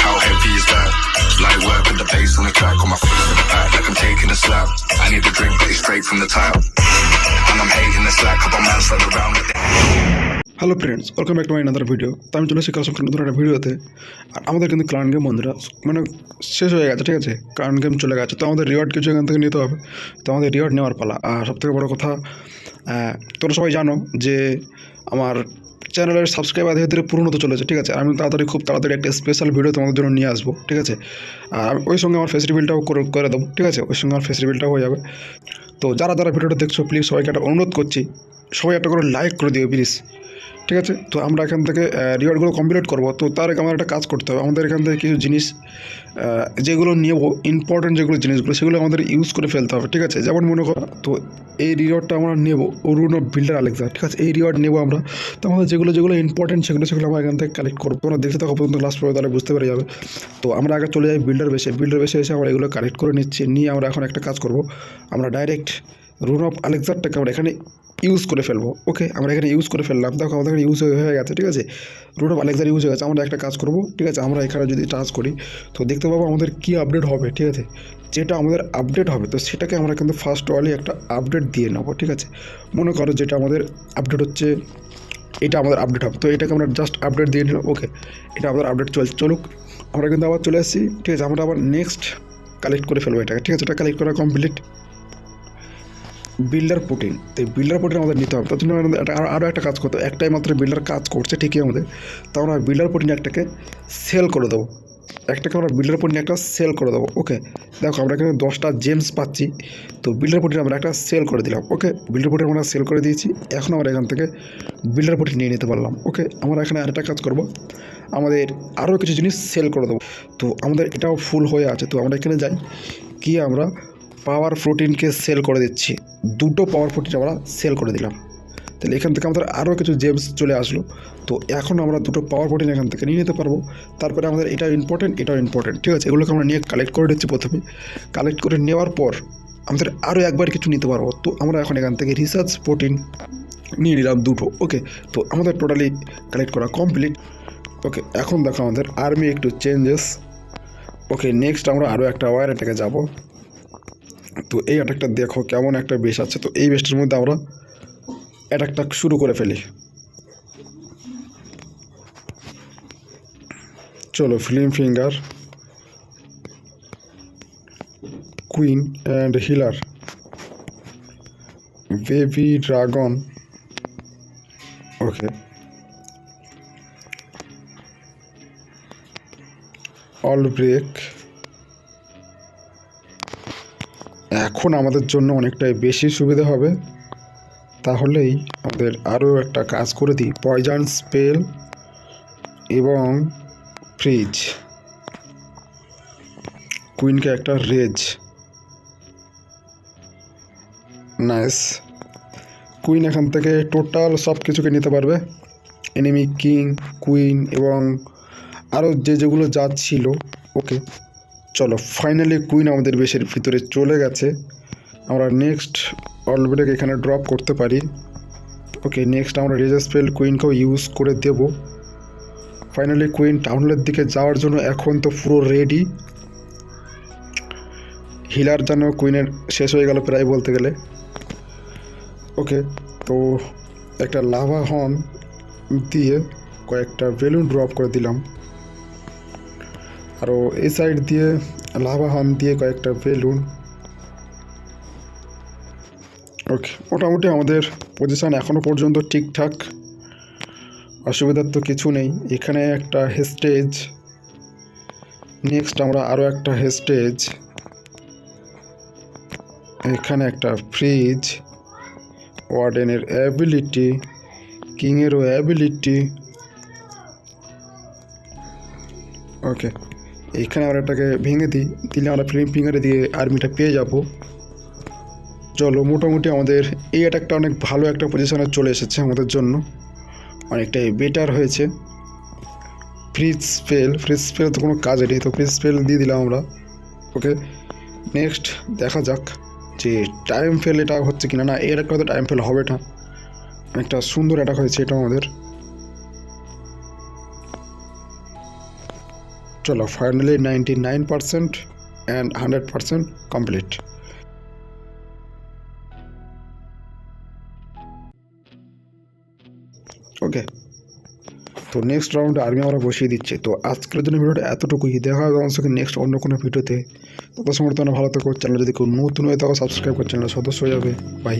How heavy is that? Light work with the bass on the track, on my feet to the back, like I'm taking a slap. I need a drink, but it's straight from the tap. And I'm hating the slack, couple man run around with the hello friends welcome back to my another video তো আমি চলে এসেছি কাল নতুন একটা ভিডিওতে আর আমাদের কিন্তু ক্লান গেম বন্ধুরা মানে শেষ হয়ে গেছে ঠিক আছে ক্লান গেম চলে গেছে তো আমাদের রিওয়ার্ড কিছু এখান থেকে নিতে হবে তো আমাদের রিওয়ার্ড নেওয়ার পালা আর সবথেকে বড় কথা তোমরা সবাই জানো যে আমার চ্যানেলের সাবস্ক্রাইব ধীরে ধীরে পূর্ণ হতে চলেছে, ঠিক আছে? আমি তাড়াতাড়ি খুব তাড়াতাড়ি একটা স্পেশাল ভিডিও তোমাদের জন্য নিয়ে আসব, ঠিক আছে? আর ওই সঙ্গে আমার ফেস রিভিলটাও করে করে দেবো, ঠিক আছে? ওই সঙ্গে আমার ফেস রিভিলটাও হয়ে যাবে। তো যারা যারা ভিডিওটা দেখছ প্লিজ সবাইকে একটা অনুরোধ করছি, সবাই একটা করে লাইক করে দিও প্লিজ ঠিক আছে? তো আমরা এখান থেকে রিওয়ার্ডগুলো কমপ্লিট করব। তো তার আগে আমাদের একটা কাজ করতে হবে। আমাদের এখান থেকে কিছু জিনিস যেগুলো নেব ইম্পর্টেন্ট যেগুলো জিনিসগুলো, সেগুলো আমাদের ইউজ করে ফেলতে হবে, ঠিক আছে? যেমন মনে করো, তো এই রিওয়ার্ডটা আমরা নেব অরুণ বিল্ডার আলেক্সা ঠিক আছে? এই রিওয়ার্ড নেব আমরা। তো আমাদের যেগুলো যেগুলো ইম্পর্টেন্ট সেগুলো সেগুলো আমরা এখান থেকে কালেক্ট করব। তোমরা দেখতে থাকো পর্যন্ত লাস্ট পর্যন্ত তাহলে বুঝতে পেরে যাবে। তো আমরা আগে চলে যাই বিল্ডার বেসে বিল্ডার বেসে এসে আমরা এগুলো কালেক্ট করে নিচ্ছি। নিয়ে আমরা এখন একটা কাজ করব। আমরা ডাইরেক্ট রুন অফ আলেক্সারটাকে আমরা এখানে ইউজ করে ফেলব। ওকে আমরা এখানে ইউজ করে ফেললাম। দেখো, আমাদের এখানে ইউজ হয়ে গেছে, ঠিক আছে? রুট অফ আলেক্সার ইউজ হয়ে গেছে। আমরা একটা কাজ করব, ঠিক আছে? আমরা এখানে যদি টাচ করি, তো দেখতে পাবো আমাদের কী আপডেট হবে, ঠিক আছে? যেটা আমাদের আপডেট হবে, তো সেটাকে আমরা কিন্তু ফার্স্ট ওয়ালি একটা আপডেট দিয়ে নেব, ঠিক আছে? মনে করো যেটা আমাদের আপডেট হচ্ছে, এটা আমাদের আপডেট হবে। তো এটাকে আমরা জাস্ট আপডেট দিয়ে নিলাম ওকে এটা আমাদের আপডেট চল, চলুক। আমরা কিন্তু আবার চলে আসছি ঠিক আছে? আমরা আবার নেক্সট কালেক্ট করে ফেলব এটাকে, ঠিক আছে? এটা কালেক্ট করা কমপ্লিট বিল্ডার পুটিন তো এই বিল্ডার পুটিন আমাদের নিতে হবে। তার জন্য আরও একটা কাজ করতে একটাই মাত্র বিল্ডার কাজ করছে ঠিকই আমাদের। তো আমরা বিল্ডার পুটিন একটাকে সেল করে দেবো। একটাকে আমরা বিল্ডার পুটিন একটা সেল করে দেবো। ওকে দেখো, আমরা এখানে দশটা জেমস পাচ্ছি। তো বিল্ডার পুটিন আমরা একটা সেল করে দিলাম। ওকে বিল্ডার পুটিন আমরা সেল করে দিয়েছি। এখন আমরা এখান থেকে বিল্ডার পুটিন নিয়ে নিতে পারলাম। ওকে আমরা এখানে আরেকটা কাজ করব। আমাদের আরও কিছু জিনিস সেল করে দেবো। তো আমাদের এটাও ফুল হয়ে আছে। তো আমরা এখানে যাই। গিয়ে আমরা পাওয়ার প্রোটিনকে সেল করে দিচ্ছি। দুটো পাওয়ার প্রোটিন আমরা সেল করে দিলাম। তাহলে এখান থেকে আমাদের আরও কিছু জেমস চলে আসলো। তো এখন আমরা দুটো পাওয়ার প্রোটিন এখান থেকে নিয়ে নিতে পারব। তারপরে আমাদের এটা ইম্পর্টেন্ট এটাও ইম্পর্টেন্ট ঠিক আছে? এগুলোকে আমরা নিয়ে কালেক্ট করে নিচ্ছি প্রথমে। কালেক্ট করে নেওয়ার পর আমাদের আরও একবার কিছু নিতে পারব। তো আমরা এখন এখান থেকে রিসার্চ প্রোটিন নিয়ে নিলাম দুটো ওকে তো আমাদের টোটালি কালেক্ট করা কমপ্লিট ওকে এখন দেখো আমাদের আর্মি একটু চেঞ্জেস ওকে নেক্সট আমরা আরও একটা ওয়ার অ্যাটাকে যাব। তো এই অ্যাটাকটা দেখো কেমন একটা বেশ আছে। তো এই বেশটার মধ্যে আমরা অ্যাটাকটা শুরু করে ফেলি। চলো film finger queen and healer baby dragon okay all break এখন আমাদের জন্য অনেকটাই বেশি সুবিধা হবে। তাহলেই আমাদের আরও একটা কাজ করে দিই। পয়জন স্পেল এবং ফ্রিজ। কুইনকে একটা রেজ। নাইস। কুইন এখান থেকে টোটাল সব কিছুকে নিতে পারবে। এনিমি, কিং, কুইন এবং আরও যে যেগুলো যা ছিল। ওকে। চলো ফাইনালি কুইন আমাদের বেশের ভিতরে চলে গেছে। আমরা নেক্সট অলব্রেক এখানে ড্রপ করতে পারি। ওকে নেক্সট আমরা রেজার স্পেল কুইনকেও ইউজ করে দেব। ফাইনালি কুইন টাউনলের দিকে যাওয়ার জন্য এখন তো পুরো রেডি হিলার যেন কুইনের শেষ হয়ে গেল প্রায় বলতে গেলে। ওকে তো একটা লাভা হর্ন দিয়ে কয়েকটা বেলুন ড্রপ করে দিলাম। আরও এই সাইড দিয়ে লাভা হর্ন দিয়ে কয়েকটা বেলুন ওকে মোটামুটি আমাদের পজিশান এখনও পর্যন্ত ঠিকঠাক। অসুবিধার তো কিছু নেই। এখানে একটা হেস্টেজ নেক্সট আমরা আরও একটা হেস্টেজ এখানে একটা ফ্রিজ ওয়ার্ডেনের অ্যাবিলিটি কিংয়েরও অ্যাবিলিটি ওকে এইখানে আমরা এটাকে ভেঙে দিই, দিলে আমরা ফিল্ম ফিঙ্গারে দিয়ে আর্মিটা পেয়ে যাব। চলো, মোটামুটি আমাদের এই অ্যাটাকটা অনেক ভালো একটা পজিশনে চলে এসেছে আমাদের জন্য। অনেকটাই বেটার হয়েছে। ফ্রিজ স্পেল ফ্রিজ স্পেল তো কোনো কাজে নেই, তো ফ্রিজ স্পেল দিয়ে দিলাম আমরা। ওকে নেক্সট দেখা যাক যে টাইম ফেল এটা হচ্ছে কিনা। না এর একটা টাইম ফেল হবে না অনেকটা সুন্দর অ্যাটাক হয়েছে এটা আমাদের। চলো finally ninety nine percent and hundred percent complete okay তো নেক্সট রাউন্ডে আর্মি আমরা বসিয়ে দিচ্ছি। তো আজকের জন্য ভিডিওটা এতটুকুই। দেখা হবে আমার নেক্সট অন্য কোনো ভিডিওতে। তত সময় তোমরা ভালো থাকো। চ্যানেল যদি কেউ নতুন হয়ে থাকো সাবস্ক্রাইব করে চ্যানেল সদস্য হয়ে যাবে। বাই